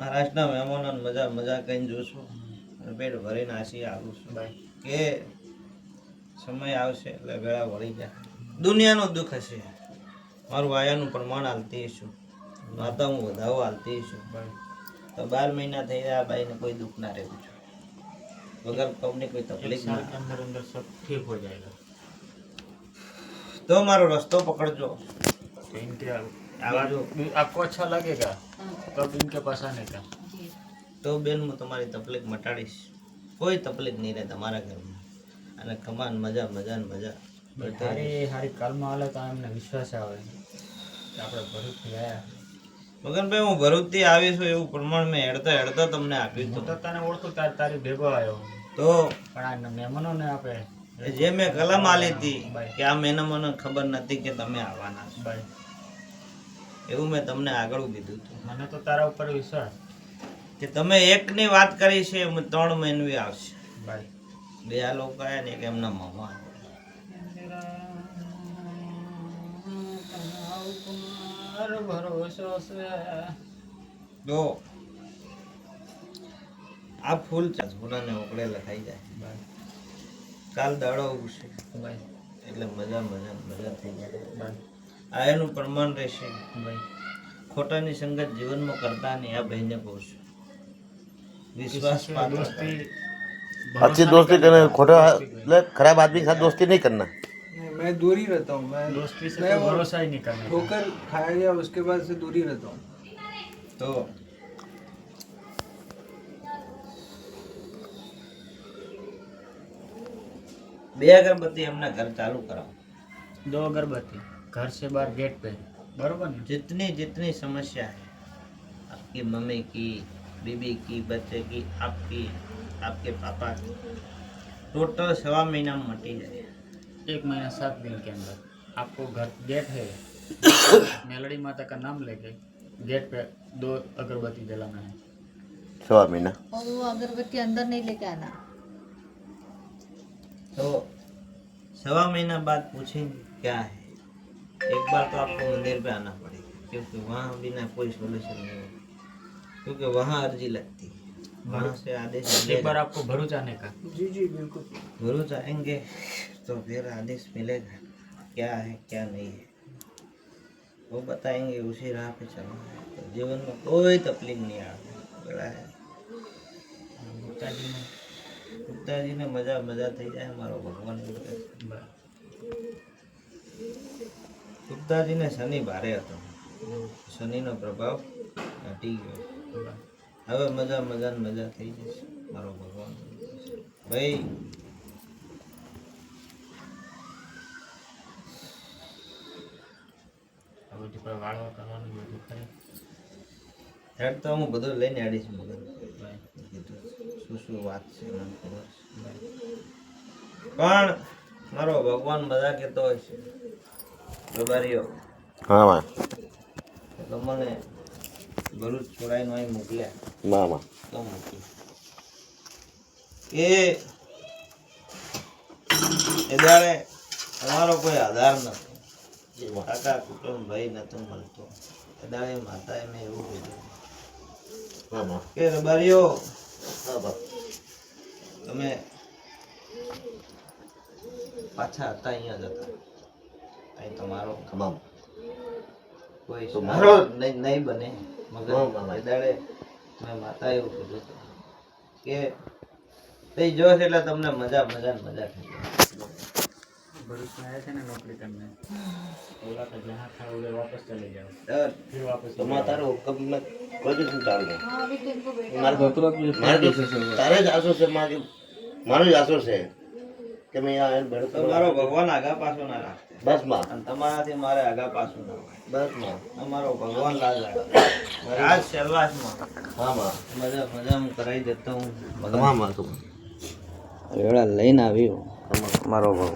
મહારાષ્ટ્રના મહેમાનો મજા મજા કરીને જોશું. અને પેટ ભરીને આશી આવું છું. કે સમય આવશે એટલે વેળા વળી જાય દુનિયાનો દુઃખ હશે. મારું વાયાનું પ્રમાણ હાલતી છું માતા હું વધાવો હાલતી છું તો બાર મહિના થઈ ગયા ભાઈને કોઈ દુઃખ ના રહેવું છું વગર તમને કોઈ તકલીફ ના અંદર અંદર સબ ઠીક હો જાયેગા. તો મારો રસ્તો પકડજો. થેન્ક યુ आपको अच्छा लगेगा कब इनके पास आने का તો બેન હું તમારી તકલીફ મટાડીશ કોઈ તકલીફ નહીં રહે તમારા ઘરમાં અને કમાન મજા મજા ને મજા હારી હારી કાલમાં હાલે તો એમને વિશ્વાસ આવે કે આપણે ભરૂચથી આવ્યા મગનભાઈ હું ભરૂચથી આવી છું એવું પ્રમાણ મેં હેડતો હેડતો તમને આપ્યું હું હતું તો તને ઓળખું તાર તારી ભેગો આવ્યો તો પણ આ મહેમાનોને આપે જે મેં કલમ આલી હતી કે આ મેને મને ખબર નથી કે તમે આવવાના છો ભાઈ એવું મેં તમને આગળ કીધું હતું. મને તો તારા ઉપર વિશ્વાસ. કે તમે એકની વાત કરી છે એમ ત્રણ મહિનવી આવશે. ભાઈ બે આ લોકો આવ્યા ને એક એમના મામા ભરોસો તો આ ફૂલ ચાસપુરાને ઓકળે લખાઈ જાય. કાલ દાડો ઉગશે ભાઈ એટલે મજા મજા મજા થઈ જાય. ભાઈ આ એનું પ્રમાણ રહેશે ભાઈ ખોટાની સંગત જીવનમાં કરતા નહીં આ ભાઈને કહું છું વિશ્વાસ किसी से પાત્ર दोस्ती अच्छी दोस्ती करना खोटा मतलब खराब आदमी के साथ दोस्ती नहीं करना मैं दूर ही रहता हूँ मैं दोस्ती से मैं कोई वो भरोसा ही नहीं करना ठोकर खाया गया उसके बाद से दूर ही रहता हूँ તો બે અગરબત્તી એમના ઘર ચાલુ કરાવો दो अगरबत्ती घर से बाहर गेट पे। बरोबर ना? जितनी जितनी समस्या है आपकी मम्मी की बीबी की बच्चे की आपकी आपके पापा की टोटल सवा महीना में मटी जाए एक महीना सात दिन के अंदर। आपको घर गेट है? मेलड़ी माता का नाम लेके गेट पे दो अगरबत्ती जलाना है। सवा महीना। और वो अगरबत्ती अंदर नहीं लेके आना। तो सवा महीना बाद पूछेंगे क्या है? एक बार तो आपको मंदिर पे आना पड़ेगा क्योंकि वहाँ बिना कोई सोल्यूशन नहीं होगा क्योंकि वहाँ अर्जी लगती है वहाँ से आदेश एक मिलेगा बार आपको भरूच आने का जी जी बिल्कुल भरूच आएंगे तो फिर आदेश मिलेगा क्या है क्या नहीं है वो बताएंगे उसी राह पे चलना है तो जीवन में कोई तकलीफ नहीं आवे बड़ा है गुप्ताजी ने ગુપ્તાજી ને મજા મજા થઈ જાય મારો ભગવાન બોલે. ब- ગુપ્તાજીને શનિ ભારે હતો. શનિનો પ્રભાવ હટી ગયો. હવે મજા મજા ને મજા થઈ જશે. મારો ભગવાન. ભાઈ. હેડ તો હું બધું લઈને આડીશ મગર શું શું વાત છે મને ખબર પણ મારો ભગવાન બધા કહેતો હોય છે. વેપારીઓ હા માં તો મને મોકલ્યા. કોઈ આધાર નથી. જે કાકા કુટુંબ ભાઈ નતો મળતો. એ દાડે માતાએ મેં એવું કીધું. કે રબારીઓ તમે પાછા હતા અહીંયા જતા અહીં તમારો. તમામ. કોઈ મારો નહીં બને. મગર દાડે મેં માતા એવું કીધું કે તે જો એટલે તમને મજા મજા મજા થઈ ભરૂચમાં છે ને નોકરી તમને ઓલા તો જહાં ખા ઉડે વાપસ ચલે જ નહીં તારે જ આસો છે મારે મારો જ આસો છે. કે મેં આ આવીને તો ભેડું મારો ભગવાન આગા પાછો ના રાખે. બસમાં અને તમારાથી મારે આગા પાછો ના હોય. બસમાં અમારો ભગવાન લાલ રાખે રાજ સેલવાસમાં હા માં મજા મજા હું કરાવી દેતો હું. ભગવાનમાં તું? વેળા લઈને આવ્યો. મારો ભગવાન.